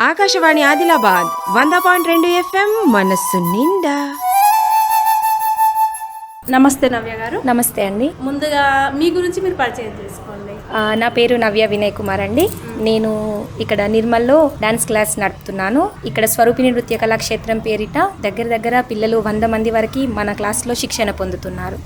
ఆకాశవాణి ఆదిలాబాద్ వంద పాయింట్ రెండు ఎఫ్ఎం మనస్సు నిండా. నమస్తే నవ్య గారు. నమస్తే అండి. ముందుగా మీ గురించి మీరు పరిచయం చేసుకోండి. ఆ, నా పేరు నవ్య వినయ్ కుమార్ అండి. నేను ఇక్కడ నిర్మల్లో డాన్స్ క్లాస్ నడుపుతున్నాను. ఇక్కడ స్వరూపిణి నృత్య కళాక్షేత్రం పేరిట దగ్గర దగ్గర పిల్లలు వంద మంది వరకు మన క్లాస్లో శిక్షణ పొందుతున్నారు.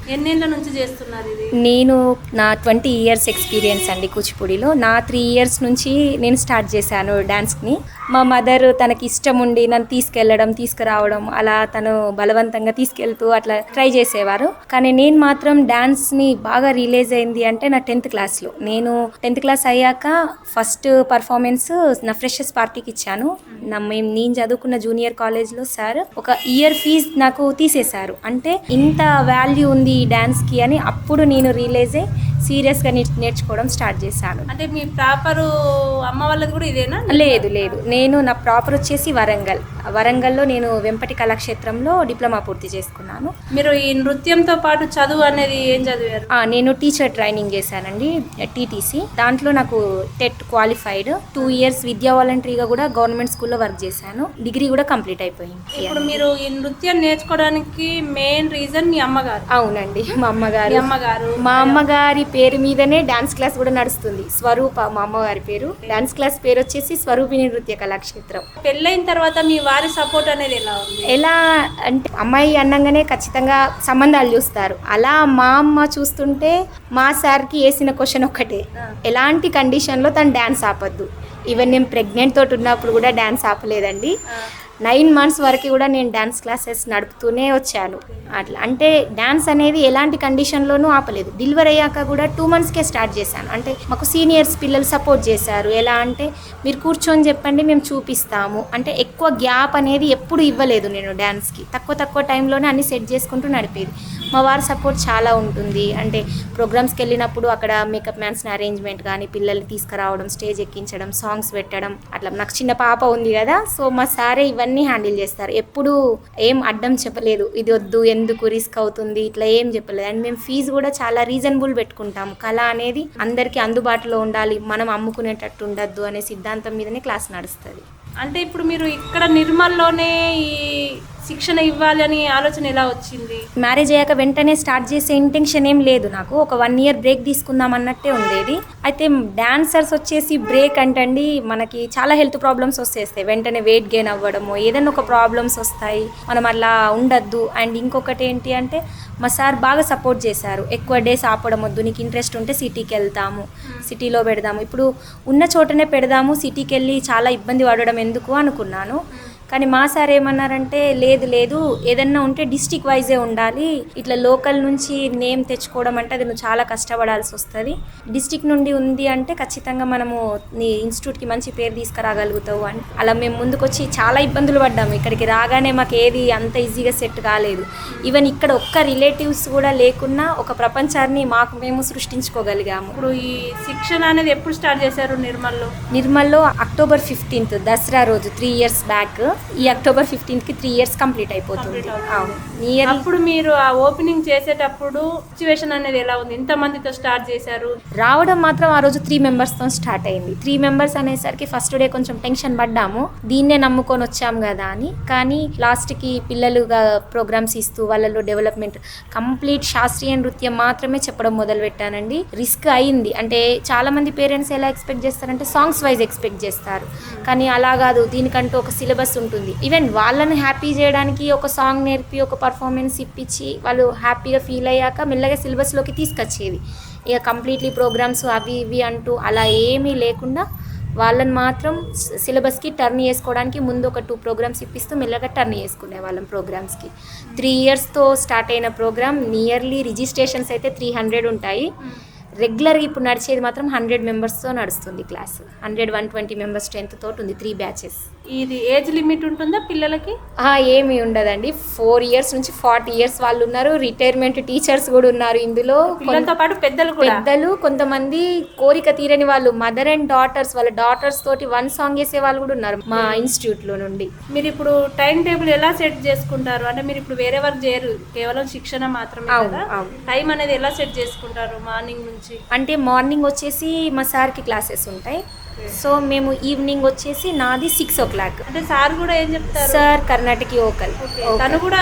నుంచి చేస్తున్నారు నేను నా ట్వంటీ ఇయర్స్ ఎక్స్పీరియన్స్ అండి కూచిపూడిలో. నా త్రీ ఇయర్స్ నుంచి నేను స్టార్ట్ చేశాను డాన్స్ని. మా మదర్ తనకి ఇష్టం ఉండి నన్ను తీసుకెళ్ళడం తీసుకురావడం అలా తను బలవంతంగా తీసుకెళ్తూ అట్లా ట్రై చేసేవారు. కానీ నేను మాత్రం డాన్స్ని బాగా రిలీజ్ అయింది అంటే నా టెన్త్ క్లాస్లో. నేను టెన్త్ క్లాస్ అయ్యాక ఫస్ట్ పర్ఫార్మెన్స్ నా ఫ్రెషర్స్ పార్టీకి ఇచ్చాను. నా మేము నేను చదువుకున్న జూనియర్ కాలేజ్లో సార్ ఒక ఇయర్ ఫీజ్ నాకు తీసేశారు. అంటే ఇంత వాల్యూ ఉంది ఈ డాన్స్కి అని అప్పుడు నేను రిలీజ్ అయ్యి సీరియస్గా నేర్చుకోవడం స్టార్ట్ చేశాను. అంటే మీ ప్రాపర్ అమ్మ వాళ్ళది కూడా ఇదేనా? లేదు లేదు. నేను నా ప్రాపర్ వచ్చేసి వరంగల్. వరంగల్లో నేను వెంపటి కళాక్షేత్రంలో డిప్లొమా పూర్తి చేసుకున్నాను. మీరు ఈ నృత్యంతో పాటు చదువు అనేది ఏం చదివారు? నేను టీచర్ ట్రైనింగ్ చేశానండి టీటీసీ. దాంట్లో నాకు టెట్ క్వాలిఫైడ్. టూ ఇయర్స్ విద్యా వాలంటరీగా కూడా గవర్నమెంట్ స్కూల్లో వర్క్ చేశాను. డిగ్రీ కూడా కంప్లీట్ అయిపోయింది. ఇప్పుడు మీరు ఈ నృత్యం నేర్చుకోవడానికి మెయిన్ రీజన్ మీ అమ్మగారు. అవునండి మా మీ అమ్మగారు అమ్మగారు. మా అమ్మగారి పేరు మీదనే డాన్స్ క్లాస్ కూడా నడుస్తుంది. స్వరూప మా అమ్మగారి పేరు. డాన్స్ క్లాస్ పేరు వచ్చేసి స్వరూపిణి నృత్య కళాక్షేత్రం. పెళ్ళైన తర్వాత మీ వారి సపోర్ట్ అనేది ఎలా ఉంది? ఎలా అంటే అమ్మాయి అన్నంగానే ఖచ్చితంగా సంబంధాలు చూస్తారు. అలా మా అమ్మ చూస్తుంటే మా సార్కి వేసిన క్వశ్చన్ ఒక్కటే ఎలాంటి కండిషన్లో తను డ్యాన్స్ ఆపద్దు? ఈవెన్ నేను ప్రెగ్నెంట్ తోటి ఉన్నప్పుడు కూడా డ్యాన్స్ ఆపలేదండి. నైన్ మంత్స్ వరకు కూడా నేను డ్యాన్స్ క్లాసెస్ నడుపుతూనే వచ్చాను. అట్లా అంటే డ్యాన్స్ అనేది ఎలాంటి కండిషన్లోనూ ఆపలేదు. డెలివరీ అయ్యాక కూడా టూ మంత్స్కే స్టార్ట్ చేశాను. అంటే మాకు సీనియర్స్ పిల్లలు సపోర్ట్ చేశారు. ఎలా అంటే మీరు కూర్చొని చెప్పండి మేము చూపిస్తాము. అంటే ఎక్కువ గ్యాప్ అనేది ఎప్పుడు ఇవ్వలేదు నేను డ్యాన్స్కి తక్కువ తక్కువ టైంలోనే అన్ని సెట్ చేసుకుంటూ నడిపేది. మా వారి సపోర్ట్ చాలా ఉంటుంది. అంటే ప్రోగ్రామ్స్కి వెళ్ళినప్పుడు అక్కడ మేకప్ మ్యాన్స్ని అరేంజ్మెంట్ కానీ పిల్లల్ని తీసుకురావడం స్టేజ్ ఎక్కించడం సాంగ్స్ పెట్టడం అట్లా. నాకు చిన్న పాప ఉంది కదా సో మా సారే ఇవన్నీ హ్యాండిల్ చేస్తారు. ఎప్పుడు ఏం అడ్డం చెప్పలేదు. ఇది వద్దు ఎందుకు రిస్క్ అవుతుంది ఇట్లా ఏం చెప్పలేదు. అండ్ మేము ఫీజు కూడా చాలా రీజనబుల్ పెట్టుకుంటాము కళ అనేది అందరికీ అందుబాటులో ఉండాలి. మనం అమ్ముకునేటట్టు ఉండద్దు అనే సిద్ధాంతం మీదనే క్లాస్ నడుస్తుంది. అంటే ఇప్పుడు మీరు ఇక్కడ నిర్మల్లోనే ఈ శిక్షణ ఇవ్వాలని ఆలోచన ఎలా వచ్చింది? మ్యారేజ్ అయ్యాక వెంటనే స్టార్ట్ చేసే ఇంటెన్షన్ ఏం లేదు నాకు. ఒక వన్ ఇయర్ బ్రేక్ తీసుకుందాం అన్నట్టే ఉండేది. అయితే డాన్సర్స్ వచ్చేసి బ్రేక్ అంటండి మనకి చాలా హెల్త్ ప్రాబ్లమ్స్ వస్తేస్తాయి వెంటనే వెయిట్ గెయిన్ అవ్వడము ఏదైనా ఒక ప్రాబ్లమ్స్ వస్తాయి మనం అలా ఉండద్దు. అండ్ ఇంకొకటి ఏంటి అంటే మా సార్ బాగా సపోర్ట్ చేశారు. ఎక్కువ డేస్ ఆపడం వద్దు నీకు ఇంట్రెస్ట్ ఉంటే సిటీకి వెళ్తాము సిటీలో పెడదాము. ఇప్పుడు ఉన్న చోటనే పెడదాము సిటీకి వెళ్ళి చాలా ఇబ్బంది పడడం ఎందుకు అనుకున్నాను. కానీ మా సార్ ఏమన్నారంటే లేదు లేదు ఏదన్నా ఉంటే డిస్టిక్ వైజే ఉండాలి. ఇట్లా లోకల్ నుంచి నేమ్ తెచ్చుకోవడం అంటే అది నువ్వు చాలా కష్టపడాల్సి వస్తుంది. డిస్టిక్ నుండి ఉంది అంటే ఖచ్చితంగా మనము నీ ఇన్స్టిట్యూట్కి మంచి పేరు తీసుకురాగలుగుతావు అని. అలా మేము ముందుకొచ్చి చాలా ఇబ్బందులు పడ్డాము ఇక్కడికి రాగానే మాకు ఏది అంత ఈజీగా సెట్ కాలేదు. ఈవెన్ ఇక్కడ ఒక్క రిలేటివ్స్ కూడా లేకున్నా ఒక ప్రపంచాన్ని మాకు మేము సృష్టించుకోగలిగాము. ఇప్పుడు ఈ శిక్షణ అనేది ఎప్పుడు స్టార్ట్ చేశారు నిర్మల్లో? నిర్మల్లో అక్టోబర్ ఫిఫ్టీన్త్ దసరా రోజు త్రీ ఇయర్స్ బ్యాక్ ఈ అక్టోబర్ ఫిఫ్టీన్త్కి త్రీ ఇయర్స్ కంప్లీట్ అయిపోతుంది. నియర్ అప్పుడు మీరు ఆ ఓపెనింగ్ చేసేటప్పుడు సిచ్యువేషన్ అనేది ఎలా ఉంది? ఎంత మందితో స్టార్ట్ చేశారు? రావడం మాత్రం ఆ రోజు త్రీ మెంబర్స్తో స్టార్ట్ అయింది. త్రీ మెంబర్స్ అనేసరికి ఫస్ట్ డే కొంచెం టెన్షన్ పడ్డాము. దీన్నే నమ్ముకొని వచ్చాం కదా అని. కానీ లాస్ట్కి పిల్లలుగా ప్రోగ్రామ్స్ ఇస్తూ వాళ్ళలో డెవలప్మెంట్ కంప్లీట్ శాస్త్రీయ నృత్యం మాత్రమే చెప్పడం మొదలు పెట్టానండి రిస్క్ అయింది. అంటే చాలా మంది పేరెంట్స్ ఎలా ఎక్స్పెక్ట్ చేస్తారంటే సాంగ్స్ వైజ్ ఎక్స్పెక్ట్ చేస్తారు. కానీ అలా కాదు. దీనికంటూ ఒక సిలబస్ ఉంటుంది. ఉంటుంది. ఈవెన్ వాళ్ళని హ్యాపీ చేయడానికి ఒక సాంగ్ నేర్పి ఒక పర్ఫార్మెన్స్ ఇప్పించి వాళ్ళు హ్యాపీగా ఫీల్ అయ్యాక మెల్లగా సిలబస్లోకి తీసుకొచ్చేది. ఇక కంప్లీట్లీ ప్రోగ్రామ్స్ అవి ఇవి అంటూ అలా ఏమీ లేకుండా వాళ్ళని మాత్రం సిలబస్కి టర్న్ చేసుకోవడానికి ముందు ఒక టూ ప్రోగ్రామ్స్ ఇప్పిస్తూ మెల్లగా టర్న్ చేసుకునే వాళ్ళం ప్రోగ్రామ్స్కి త్రీ ఇయర్స్తో స్టార్ట్ అయిన ప్రోగ్రామ్ నియర్లీ రిజిస్ట్రేషన్స్ అయితే త్రీ హండ్రెడ్ ఉంటాయి. Hmm. రెగ్యులర్గా ఇప్పుడు నడిచేది మాత్రం హండ్రెడ్ మెంబర్స్తో నడుస్తుంది class. Hundred one twenty members strength తోటి ఉంది త్రీ బ్యాచెస్. ఇది ఏజ్ లిమిట్ ఉంటుందా పిల్లలకి? ఏమీ ఉండదండి. ఫోర్ ఇయర్స్ నుంచి ఫార్టీ ఇయర్స్ వాళ్ళు ఉన్నారు రిటైర్మెంట్ టీచర్స్ కూడా ఉన్నారు ఇందులో. పిల్లలతో పాటు పెద్దలు పెద్దలు కొంతమంది కోరిక తీరని వాళ్ళు మదర్ అండ్ డాటర్స్ వాళ్ళ డాటర్స్ తోటి వన్ సాంగ్ వేసే వాళ్ళు కూడా ఉన్నారు మా ఇన్స్టిట్యూట్లో నుండి. మీరు ఇప్పుడు టైం టేబుల్ ఎలా సెట్ చేసుకుంటారు? అంటే మీరు ఇప్పుడు వేరే వర్క్ చేయరు కేవలం శిక్షణ మాత్రమే. టైం అనేది ఎలా సెట్ చేసుకుంటారు? మార్నింగ్ నుంచి అంటే మార్నింగ్ వచ్చేసి మా సార్కి క్లాసెస్ ఉంటాయి. సో మేము ఈవినింగ్ వచ్చేసి నాది సిక్స్ ఓ క్లాక్. అంటే సార్ కూడా ఏం చెప్తారు? Sir Karnataka vocal. Okay. తను కూడా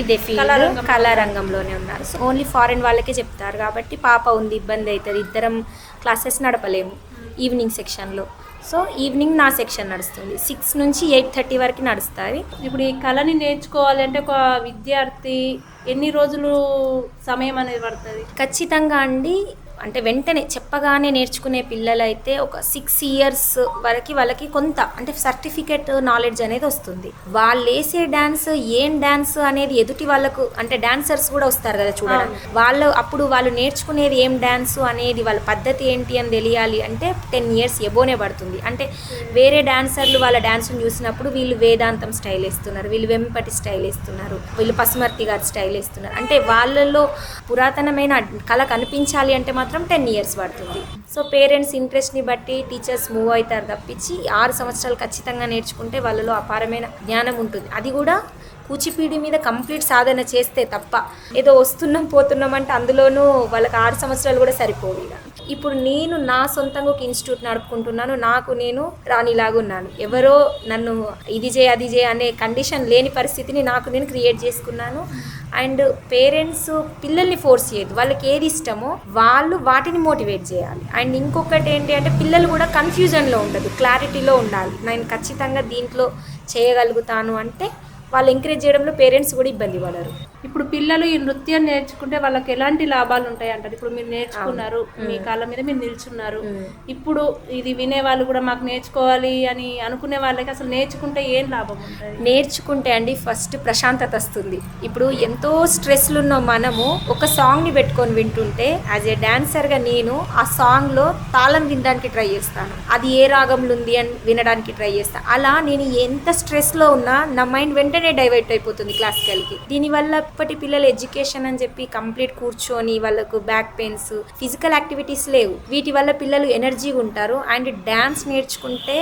ఇదే ఫీల్డ్ కళారంగంలో కళారంగంలోనే ఉన్నారు. సో ఓన్లీ ఫారెన్ వాళ్ళకే చెప్తారు కాబట్టి పాప ఉంది ఇబ్బంది అవుతుంది. ఇద్దరం క్లాసెస్ నడపలేము ఈవినింగ్ సెక్షన్లో. సో ఈవినింగ్ నా సెక్షన్ నడుస్తుంది. సిక్స్ నుంచి ఎయిట్ థర్టీ వరకు నడుస్తుంది. ఇప్పుడు ఈ కళని నేర్చుకోవాలి అంటే ఒక విద్యార్థి ఎన్ని రోజులు సమయం అనేది పడుతుంది? ఖచ్చితంగా అండి అంటే వెంటనే చెప్పగానే నేర్చుకునే పిల్లలైతే ఒక సిక్స్ ఇయర్స్ వరకు వాళ్ళకి కొంత అంటే సర్టిఫికెట్ నాలెడ్జ్ అనేది వస్తుంది. వాళ్ళు వేసే డ్యాన్స్ ఏం డ్యాన్స్ అనేది ఎదుటి వాళ్ళకు అంటే డాన్సర్స్ కూడా వస్తారు కదా చూడడం. వాళ్ళు అప్పుడు వాళ్ళు నేర్చుకునేది ఏం డ్యాన్స్ అనేది వాళ్ళ పద్ధతి ఏంటి అని తెలియాలి అంటే టెన్ ఇయర్స్ ఎబోనే పడుతుంది. అంటే వేరే డాన్సర్లు వాళ్ళ డాన్స్ని చూసినప్పుడు వీళ్ళు వేదాంతం స్టైల్ వేస్తున్నారు వీళ్ళు వెంపటి స్టైల్ వేస్తున్నారు వీళ్ళు పసుమర్తి గారి స్టైల్ వేస్తున్నారు. అంటే వాళ్ళల్లో పురాతనమైన కళ కనిపించాలి అంటే మాత్రం మాత్రం టెన్ ఇయర్స్ పడుతుంది. సో పేరెంట్స్ ఇంట్రెస్ట్ని బట్టి టీచర్స్ మూవ్ అవుతారు తప్పించి ఆరు సంవత్సరాలు ఖచ్చితంగా నేర్చుకుంటే వాళ్ళలో అపారమైన జ్ఞానం ఉంటుంది. అది కూడా కూచిపీడి మీద కంప్లీట్ సాధన చేస్తే తప్ప ఏదో వస్తున్నాం పోతున్నాం అంటే అందులోనూ వాళ్ళకి ఆరు సంవత్సరాలు కూడా సరిపోవు ఇక. ఇప్పుడు నేను నా సొంతంగా ఒక ఇన్స్టిట్యూట్ నడుపుకుంటున్నాను నాకు నేను రానిలాగున్నాను ఎవరో నన్ను ఇది చేయ అది చేయ అనే కండిషన్ లేని పరిస్థితిని నాకు నేను క్రియేట్ చేసుకున్నాను. అండ్ పేరెంట్స్ పిల్లల్ని ఫోర్స్ చేయదు వాళ్ళకి ఏది ఇష్టమో వాళ్ళు వాటిని మోటివేట్ చేయాలి. అండ్ ఇంకొకటి ఏంటి అంటే పిల్లలు కూడా కన్ఫ్యూజన్లో ఉండదు క్లారిటీలో ఉండాలి. నేను ఖచ్చితంగా దీంట్లో చేయగలుగుతాను అంటే వాళ్ళు ఎంకరేజ్ చేయడంలో పేరెంట్స్ కూడా ఇబ్బంది పడరు. ఇప్పుడు పిల్లలు ఈ నృత్యం నేర్చుకుంటే వాళ్ళకి ఎలాంటి లాభాలు ఉంటాయి అంటారు ఇప్పుడు మీరు నేర్చుకున్నారు మీ కాళ్ళ మీద మీరు నిల్చున్నారు. ఇప్పుడు ఇది వినే వాళ్ళు కూడా మాకు నేర్చుకోవాలి అని అనుకునే వాళ్ళకి అసలు నేర్చుకుంటే ఏం లాభం ఉంటుంది? నేర్చుకుంటే అండి ఫస్ట్ ప్రశాంతత వస్తుంది. ఇప్పుడు ఎంతో స్ట్రెస్లు ఉన్న మనము ఒక సాంగ్ని పెట్టుకొని వింటుంటే యాజ్ ఏ డాన్సర్గా నేను ఆ సాంగ్లో తాళం వినడానికి ట్రై చేస్తాను. అది ఏ రాగంలో ఉంది అని వినడానికి ట్రై చేస్తాను అలా నేను ఎంత స్ట్రెస్లో ఉన్నా నా మైండ్ వెంటనే డైవర్ట్ అయిపోతుంది క్లాసికల్కి దీనివల్ల ఇప్పటి పిల్లల ఎడ్యుకేషన్ అని చెప్పి కంప్లీట్ కూర్చొని వాళ్ళకు బ్యాక్ పెయిన్స్ ఫిజికల్ యాక్టివిటీస్ లేవు. వీటి వల్ల పిల్లలు ఎనర్జీగా ఉంటారు. అండ్ డ్యాన్స్ నేర్చుకుంటే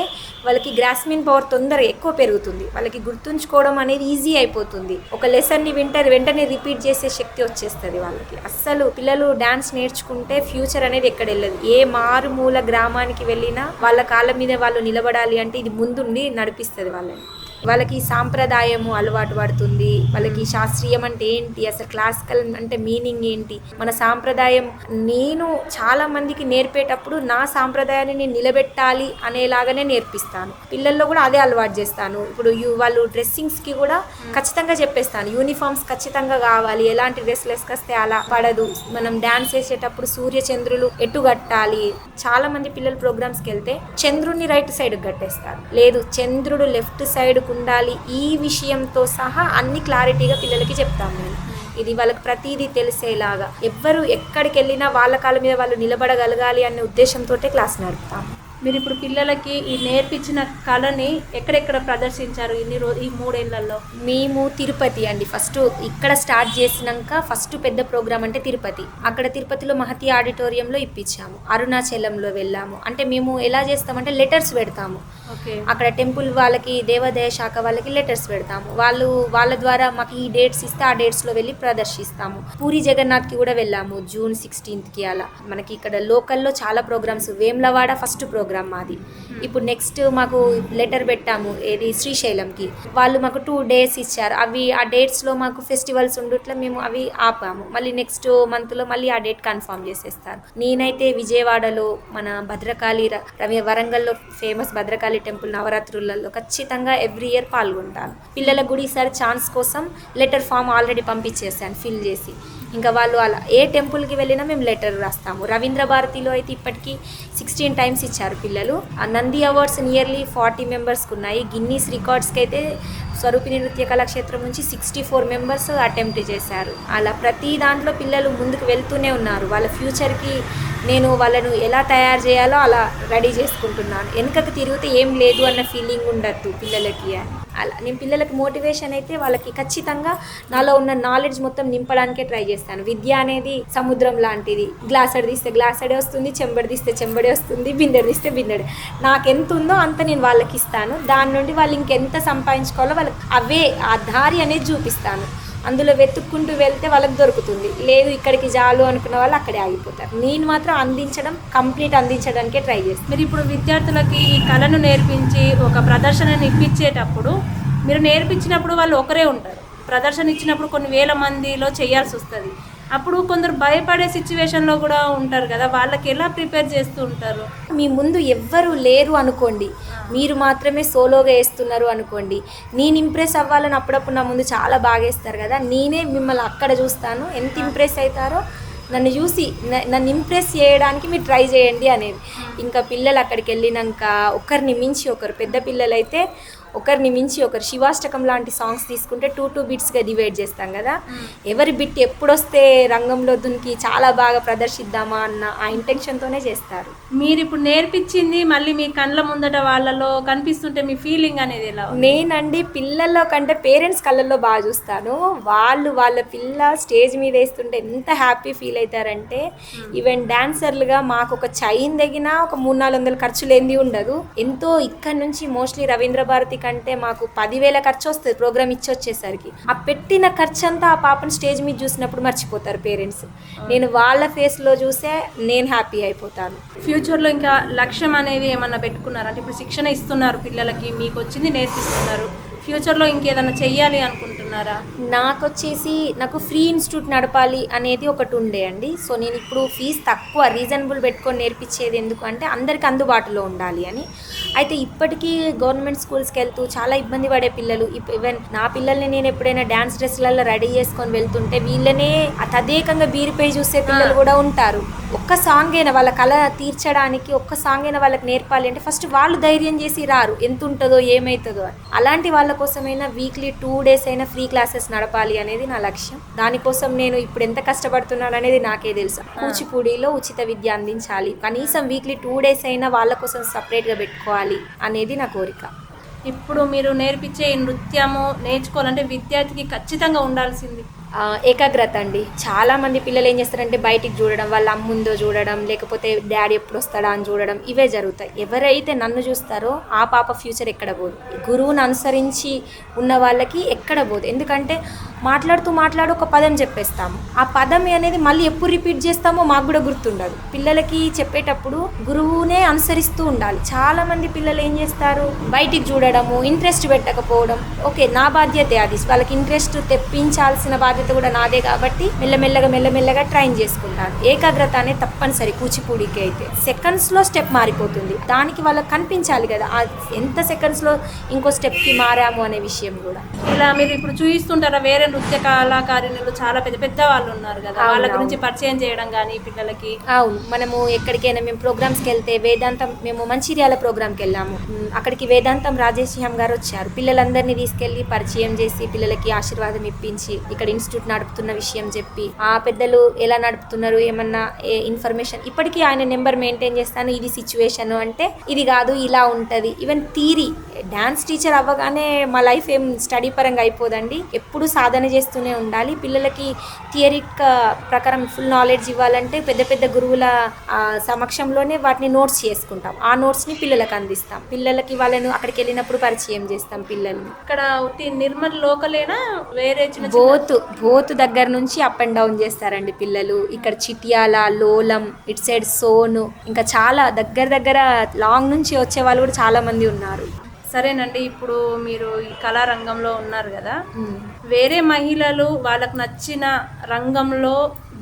వాళ్ళకి గ్రాస్మిన్ పవర్ తొందరగా ఎక్కువ పెరుగుతుంది. వాళ్ళకి గుర్తుంచుకోవడం అనేది ఈజీ అయిపోతుంది. ఒక లెసన్ని వింటారు వెంటనే రిపీట్ చేసే శక్తి వచ్చేస్తుంది వాళ్ళకి. అస్సలు పిల్లలు డ్యాన్స్ నేర్చుకుంటే ఫ్యూచర్ అనేది ఎక్కడ వెళ్ళదు. ఏ మారుమూల గ్రామానికి వెళ్ళినా వాళ్ళ కాళ్ళ మీద వాళ్ళు నిలబడాలి అంటే ఇది ముందుండి నడిపిస్తుంది వాళ్ళని. వాళ్ళకి సాంప్రదాయము అలవాటు పడుతుంది. వాళ్ళకి శాస్త్రీయం అంటే ఏంటి? అసలు క్లాసికల్ అంటే మీనింగ్ ఏంటి? మన సాంప్రదాయం నేను చాలా మందికి నేర్పేటప్పుడు నా సాంప్రదాయాన్ని నేను నిలబెట్టాలి అనేలాగానే నేర్పిస్తాను. పిల్లల్లో కూడా అదే అలవాటు చేస్తాను. ఇప్పుడు వాళ్ళు డ్రెస్సింగ్స్కి కూడా ఖచ్చితంగా చెప్పేస్తాను. యూనిఫామ్స్ ఖచ్చితంగా కావాలి. ఎలాంటి డ్రెస్లు వేసుకొస్తే అలా పడదు. మనం డ్యాన్స్ వేసేటప్పుడు సూర్య చంద్రులు ఎటు కట్టాలి? చాలా మంది పిల్లలు ప్రోగ్రామ్స్కి వెళ్తే చంద్రుడిని రైట్ సైడ్ కట్టేస్తారు. లేదు చంద్రుడు లెఫ్ట్ సైడ్కు ఉండాలి ఈ విషయంతో సహా అన్ని క్లారిటీగా పిల్లలకి చెప్తాను నేను ఇది వాళ్ళకి ప్రతిదీ తెలిసేలాగా. ఎవ్వరు ఎక్కడికి వెళ్ళినా వాళ్ళ కాళ్ళ మీద వాళ్ళు నిలబడగలగాలి అనే ఉద్దేశంతో క్లాస్ నడుపుతాము మీరు ఇప్పుడు పిల్లలకి ఈ నేర్పించిన కళని ఎక్కడెక్కడ ప్రదర్శించారు ఇన్ని రోజు ఈ మూడేళ్ళలో? మేము తిరుపతి అండి. ఫస్ట్ ఇక్కడ స్టార్ట్ చేసినాక ఫస్ట్ పెద్ద ప్రోగ్రామ్ అంటే తిరుపతి. అక్కడ తిరుపతిలో మహతి ఆడిటోరియంలో ఇప్పించాము. అరుణాచలంలో వెళ్ళాము. అంటే మేము ఎలా చేస్తామంటే లెటర్స్ పెడతాము. అక్కడ టెంపుల్ వాళ్ళకి దేవాదాయ శాఖ వాళ్ళకి లెటర్స్ పెడతాము. వాళ్ళు వాళ్ళ ద్వారా మాకు ఈ డేట్స్ ఇస్తే ఆ డేట్స్లో వెళ్ళి ప్రదర్శిస్తాము. పూరి జగన్నాథ్కి కూడా వెళ్ళాము జూన్ సిక్స్టీన్త్కి అలా. మనకి ఇక్కడ లోకల్లో చాలా ప్రోగ్రామ్స్ వేమ్లవాడ ఫస్ట్ ప్రోగ్రామ్ మాది. ఇప్పుడు నెక్స్ట్ మాకు లెటర్ పెట్టాము ఏది? శ్రీశైలంకి. వాళ్ళు మాకు టూ డేస్ ఇచ్చారు. అవి ఆ డేట్స్లో మాకు ఫెస్టివల్స్ ఉండుట్లా మేము అవి ఆపాము. మళ్ళీ నెక్స్ట్ మంత్లో మళ్ళీ ఆ డేట్ కన్ఫర్మ్ చేసేస్తారు. నేనైతే విజయవాడలో మన భద్రకాళి వరంగల్లో ఫేమస్ భద్రకాళి టెంపుల్ నవరాత్రులలో ఖచ్చితంగా ఎవ్రీ ఇయర్ పాల్గొంటాను పిల్లలకు కూడా ఈసారి ఛాన్స్ కోసం లెటర్ ఫామ్ ఆల్రెడీ పంపించేసాను ఫిల్ చేసి. ఇంకా వాళ్ళు అలా ఏ టెంపుల్కి వెళ్ళినా మేము లెటర్ రాస్తాము. రవీంద్ర భారతిలో అయితే ఇప్పటికీ సిక్స్టీన్ టైమ్స్ ఇచ్చారు పిల్లలు. ఆ నంది అవార్డ్స్ నియర్లీ ఫార్టీ మెంబర్స్కి ఉన్నాయి. గిన్నీస్ రికార్డ్స్కి అయితే స్వరూపిణి నృత్య కళాక్షేత్రం నుంచి సిక్స్టీ ఫోర్ మెంబర్స్ అటెంప్ట్ చేశారు. అలా ప్రతి దాంట్లో పిల్లలు ముందుకు వెళ్తూనే ఉన్నారు. వాళ్ళ ఫ్యూచర్కి నేను వాళ్ళను ఎలా తయారు చేయాలో అలా రెడీ చేసుకుంటున్నాను. వెనుకకు తిరిగితే ఏం లేదు అన్న ఫీలింగ్ ఉండద్దు పిల్లలకి అని. అలా నేను పిల్లలకి మోటివేషన్ అయితే వాళ్ళకి ఖచ్చితంగా నాలో ఉన్న నాలెడ్జ్ మొత్తం నింపడానికే ట్రై చేస్తాను. విద్య అనేది సముద్రం లాంటిది. గ్లాసెడ్ తీస్తే గ్లాసడే వస్తుంది చెంబడి తీస్తే చెంబడే వస్తుంది బిందెడు తీస్తే బిందెడే. నాకు ఎంత ఉందో అంత నేను వాళ్ళకి ఇస్తాను. దాని నుండి వాళ్ళు ఇంకెంత సంపాదించుకోవాలో వాళ్ళకి అవే ఆ దారి అనేది చూపిస్తాను. అందులో వెతుక్కుంటూ వెళ్తే వాళ్ళకి దొరుకుతుంది. లేదు ఇక్కడికి చాలు అనుకున్న వాళ్ళు అక్కడే ఆగిపోతారు. నేను మాత్రం అందించడం కంప్లీట్ అందించడానికే ట్రై చేస్తాను మీరు ఇప్పుడు విద్యార్థులకి ఈ కళను నేర్పించి ఒక ప్రదర్శనని ఇప్పించేటప్పుడు మీరు నేర్పించినప్పుడు వాళ్ళు ఒకరే ఉంటారు. ప్రదర్శన ఇచ్చినప్పుడు కొన్ని వేల మందిలో చేయాల్సి వస్తుంది. అప్పుడు కొందరు భయపడే సిచ్యువేషన్లో కూడా ఉంటారు కదా వాళ్ళకి ఎలా ప్రిపేర్ చేస్తూ ఉంటారు? మీ ముందు ఎవ్వరు లేరు అనుకోండి. మీరు మాత్రమే సోలోగా వేస్తున్నారు అనుకోండి. నేను ఇంప్రెస్ అవ్వాలని అప్పుడప్పుడు నా ముందు చాలా బాగా వేస్తారు కదా నేనే మిమ్మల్ని అక్కడ చూస్తాను. ఎంత ఇంప్రెస్ అవుతారో నన్ను చూసి నన్ను ఇంప్రెస్ చేయడానికి మీరు ట్రై చేయండి అనేది. ఇంకా పిల్లలు అక్కడికి వెళ్ళినాక ఒకరిని మించి ఒకరు పెద్ద పిల్లలు అయితే ఒకరిని మించి ఒకరు శివాష్టకం లాంటి సాంగ్స్ తీసుకుంటే టూ టూ బిట్స్గా డివైడ్ చేస్తాం కదా. ఎవరి బిట్ ఎప్పుడొస్తే రంగంలో దునికి చాలా బాగా ప్రదర్శిద్దామా అన్న ఆ ఇంటెన్షన్తోనే చేస్తారు. మీరు ఇప్పుడు నేర్పించింది మళ్ళీ మీ కళ్ళ ముందట వాళ్ళలో కనిపిస్తుంటే మీ ఫీలింగ్ అనేది ఎలా? నేనండి పిల్లల్లో కంటే పేరెంట్స్ కళ్ళల్లో బాగా చూస్తాను. వాళ్ళు వాళ్ళ పిల్ల స్టేజ్ మీద వేస్తుంటే ఎంత హ్యాపీ ఫీల్ అవుతారంటే ఈవెన్ డాన్సర్లుగా మాకు ఒక చైన్ తగిన ఒక మూడు నాలుగు వందలు ఖర్చు లేనిది ఉండదు. ఎంతో ఇక్కడ నుంచి మోస్ట్లీ రవీంద్ర భారతి కంటే మాకు పదివేల ఖర్చు వస్తుంది ప్రోగ్రామ్ ఇచ్చి వచ్చేసరికి. ఆ పెట్టిన ఖర్చు అంతా ఆ పాపను స్టేజ్ మీద చూసినప్పుడు మర్చిపోతారు పేరెంట్స్. నేను వాళ్ళ ఫేస్లో చూసే నేను హ్యాపీ అయిపోతాను. ఫ్యూచర్లో ఇంకా లక్ష్యం అనేది ఏమన్నా పెట్టుకున్నారు? అంటే ఇప్పుడు శిక్షణ ఇస్తున్నారు పిల్లలకి మీకు వచ్చింది నేర్పిస్తున్నారు. ఫ్యూచర్లో ఇంకేదైనా చెయ్యాలి అనుకుంటున్నారా? నాకు వచ్చేసి నాకు ఫ్రీ ఇన్స్టిట్యూట్ నడపాలి అనేది ఒకటి ఉండే అండి. సో నేను ఇప్పుడు ఫీజు తక్కువ రీజనబుల్ పెట్టుకొని నేర్పించేది ఎందుకు అంటే అందరికి అందుబాటులో ఉండాలి అని. అయితే ఇప్పటికీ గవర్నమెంట్ స్కూల్స్కి వెళ్తూ చాలా ఇబ్బంది పడే పిల్లలు. ఈవెన్ నా పిల్లల్ని నేను ఎప్పుడైనా డ్యాన్స్ డ్రెస్లలో రెడీ చేసుకొని వెళ్తుంటే వీళ్ళనే తదేకంగా బీరిపై చూసే పిల్లలు కూడా ఉంటారు. ఒక్క సాంగ్ అయినా వాళ్ళ కళ తీర్చడానికి ఒక్క సాంగ్ అయినా వాళ్ళకి నేర్పాలి అంటే ఫస్ట్ వాళ్ళు ధైర్యం చేసి రారు. ఎంత ఉంటుందో ఏమవుతుందో అని. అలాంటి వాళ్ళ కోసమైనా వీక్లీ టూ డేస్ అయినా ఫ్రీ క్లాసెస్ నడపాలి అనేది నా లక్ష్యం. దానికోసం నేను ఇప్పుడు ఎంత కష్టపడుతున్నాను అనేది నాకే తెలుసు. కూచిపూడిలో ఉచిత విద్య అందించాలి. కనీసం వీక్లీ టూ డేస్ అయినా వాళ్ళ కోసం సపరేట్గా పెట్టుకోవాలి. అనేది నా కోరిక. ఇప్పుడు మీరు నేర్పించే నృత్యము నేర్చుకోవాలంటే విద్యార్థికి ఖచ్చితంగా ఉండాల్సింది. ఏకాగ్రత అండి. చాలా మంది పిల్లలు ఏం చేస్తారంటే బయటికి చూడడం వాళ్ళ అమ్ముందో చూడడం లేకపోతే డాడీ ఎప్పుడు వస్తాడా అని చూడడం ఇవే జరుగుతాయి. ఎవరైతే నన్ను చూస్తారో ఆ పాప ఫ్యూచర్ ఎక్కడ పోదు. గురువుని అనుసరించి ఉన్న వాళ్ళకి ఎక్కడ పోదు. ఎందుకంటే మాట్లాడుతూ మాట్లాడు ఒక పదం చెప్పేస్తాము. ఆ పదం అనేది మళ్ళీ ఎప్పుడు రిపీట్ చేస్తామో మాకు కూడా గుర్తుండదు. పిల్లలకి చెప్పేటప్పుడు గురువునే అనుసరిస్తూ ఉండాలి. చాలా మంది పిల్లలు ఏం చేస్తారు? బయటికి చూడడము ఇంట్రెస్ట్ పెట్టకపోవడం. ఓకే నా బాధ్యతే అది. వాళ్ళకి ఇంట్రెస్ట్ తెప్పించాల్సిన బాధ్యత కూడా నాదే కాబట్టి మెల్లమెల్లగా మెల్లమెల్లగా ట్రైన్ చేసుకుంటాను ఏకాగ్రత అనేది తప్పనిసరి కూచిపూడికి అయితే. సెకండ్స్లో స్టెప్ మారిపోతుంది. దానికి వాళ్ళకి కనిపించాలి కదా. ఎంత సెకండ్స్లో ఇంకో స్టెప్కి మారాము అనే విషయం కూడా. ఇలా మీరు ఇప్పుడు చూపిస్తుంటారా వేరే నృత్య కళాకారిణులు చాలా పెద్ద పెద్ద వాళ్ళు ఉన్నారు కదా. వాళ్ళ గురించి పరిచయం చేయడం కానీ పిల్లలకి? అవును. మనము ఎక్కడికైనా మేము ప్రోగ్రామ్స్కి వెళ్తే వేదాంతం మేము మంచిర్యాల ప్రోగ్రామ్కి వెళ్ళాము. అక్కడికి వేదాంతం రాజేష్ శ్యామ్ గారు వచ్చారు. పిల్లలందరినీ తీసుకెళ్ళి పరిచయం చేసి పిల్లలకి ఆశీర్వాదం ఇప్పించి ఇక్కడ ఇన్స్టిట్యూట్ నడుపుతున్న విషయం చెప్పి ఆ పెద్దలు ఎలా నడుపుతున్నారు? ఏమన్నా ఇన్ఫర్మేషన్? ఇప్పటికీ ఆయన నెంబర్ మెయింటైన్ చేస్తాను. ఇది సిచ్యువేషన్ అంటే ఇది కాదు ఇలా ఉంటుంది. ఈవెన్ థీరీ డాన్స్ టీచర్ అవ్వగానే మా లైఫ్ ఏం స్టడీ పరంగా అయిపోదండి. ఎప్పుడు సాధన చేస్తూనే ఉండాలి. పిల్లలకి థియరిక్ ప్రకారం ఫుల్ నాలెడ్జ్ ఇవ్వాలంటే పెద్ద పెద్ద గురువుల ఆ, సమక్షంలోనే వాటిని నోట్స్ చేసుకుంటాం. ఆ నోట్స్ని పిల్లలకు అందిస్తాం. పిల్లలకి వాళ్ళను అక్కడికి వెళ్ళినప్పుడు పరిచయం చేస్తాం పిల్లల్ని. ఇక్కడ నిర్మల్ లోకలేనా? వేరే బోత్ బోత్ దగ్గర నుంచి అప్ అండ్ డౌన్ చేస్తారండి పిల్లలు. ఇక్కడ చిటియాల లోలం ఇటు సైడ్ సోను ఇంకా చాలా దగ్గర దగ్గర లాంగ్ నుంచి వచ్చే వాళ్ళు కూడా చాలా మంది ఉన్నారు. సరేనండి ఇప్పుడు మీరు ఈ కళారంగంలో ఉన్నారు కదా. వేరే మహిళలు వాళ్ళకు నచ్చిన రంగంలో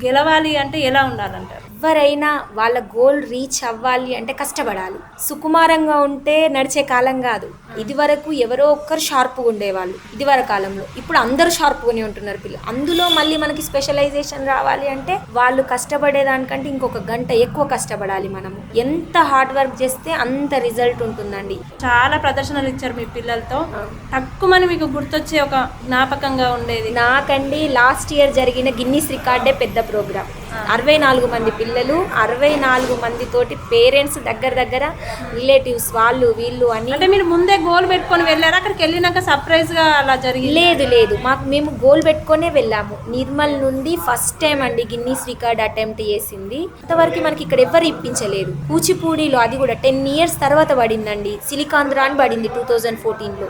గెలవాలి అంటే ఎలా ఉండాలంటారు? ఎవరైనా వాళ్ళ గోల్ రీచ్ అవ్వాలి అంటే కష్టపడాలి. సుకుమారంగా ఉంటే నడిచే కాలం కాదు. ఇది వరకు ఎవరో ఒక్కరు షార్ప్గా ఉండేవాళ్ళు. ఇది వరకు కాలంలో. ఇప్పుడు అందరూ షార్ప్గానే ఉంటున్నారు పిల్లలు అందులో మళ్ళీ మనకి స్పెషలైజేషన్ రావాలి అంటే వాళ్ళు కష్టపడేదానికంటే ఇంకొక గంట ఎక్కువ కష్టపడాలి మనము. ఎంత హార్డ్ వర్క్ చేస్తే అంత రిజల్ట్ ఉంటుందండి. చాలా ప్రదర్శనలు ఇచ్చారు మీ పిల్లలతో. తక్కువని మీకు గుర్తొచ్చే ఒక జ్ఞాపకంగా ఉండేది. నాకండి లాస్ట్ ఇయర్ జరిగిన గిన్నీస్ రికార్డే పెద్ద ప్రోగ్రామ్ అరవై నాలుగు మంది పిల్లలు అరవై నాలుగు మంది తోటి పేరెంట్స్ దగ్గర దగ్గర రిలేటివ్స్ వాళ్ళు వీళ్ళు అని అంటే మీరు ముందే గోల్ పెట్టుకొని వెళ్ళారా? అక్కడికి వెళ్ళినాక సర్ప్రైజ్గా అలా జరిగింది? లేదు లేదు. మాకు మేము గోల్ పెట్టుకొనే వెళ్ళాము. నిర్మల్ నుండి ఫస్ట్ టైం అండి గిన్నీస్ రికార్డ్ అటెంప్ట్ చేసింది. అంతవరకు మనకి ఇక్కడ ఎవరు ఇప్పించలేదు. కూచిపూడిలో అది కూడా టెన్ ఇయర్స్ తర్వాత పడిందండి. సిలికాంధ్ర అని పడింది టూ థౌజండ్ ఫోర్టీన్లో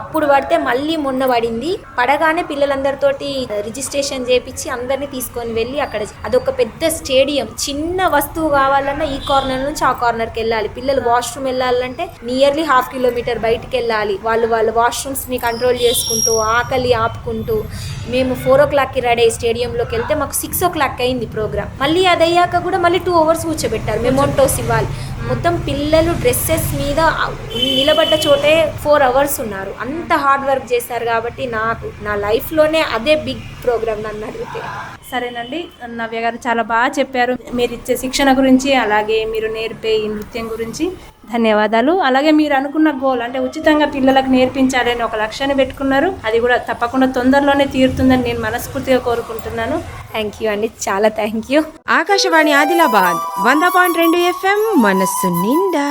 అప్పుడు పడితే మళ్ళీ మొన్న పడింది. పడగానే పిల్లలందరితోటి రిజిస్ట్రేషన్ చేపించి అందరినీ తీసుకొని వెళ్ళి అక్కడ అదొక పెద్ద స్టేడియం. చిన్న వస్తువు కావాలన్నా ఈ కార్నర్ నుంచి ఆ కార్నర్కి వెళ్ళాలి. పిల్లలు వాష్రూమ్ వెళ్ళాలంటే నియర్లీ హాఫ్ కిలోమీటర్ బయటికి వెళ్ళాలి. వాళ్ళు వాళ్ళ వాష్రూమ్స్ని కంట్రోల్ చేసుకుంటూ ఆకలి ఆపుకుంటూ మేము ఫోర్ ఓ క్లాక్కి రెడీ అయ్యి స్టేడియంలోకి వెళ్తే మాకు సిక్స్ ఓ క్లాక్ అయింది ప్రోగ్రామ్ మళ్ళీ అది అయ్యాక కూడా మళ్ళీ టూ అవర్స్ కూర్చోబెట్టారు. మెమోంటోస్ ఇవ్వాలి. మొత్తం పిల్లలు డ్రెస్సెస్ మీద నిలబడ్డ చోటే ఫోర్ అవర్స్ ఉన్నారు. అంత హార్డ్ వర్క్ చేశారు కాబట్టి నాకు నా లైఫ్లోనే అదే బిగ్ ప్రోగ్రామ్ నన్ను అడిగితే. సరేనండి. నవ్య గారు చాలా బాగా చెప్పారు. మీరు ఇచ్చే శిక్షణ గురించి అలాగే మీరు నేర్పే ఈ నృత్యం గురించి. ధన్యవాదాలు. అలాగే మీరు అనుకున్న గోల్ అంటే ఉచితంగా పిల్లలకు నేర్పించాలి అని ఒక లక్ష్యాన్ని పెట్టుకున్నారు. అది కూడా తప్పకుండా తొందరలోనే తీరుతుందని నేను మనస్ఫూర్తిగా కోరుకుంటున్నాను. థ్యాంక్ యూ అండి చాలా థ్యాంక్ యూ ఆకాశవాణి ఆదిలాబాద్ వంద పాయింట్ రెండు ఎఫ్ఎం మనస్సు నిండా.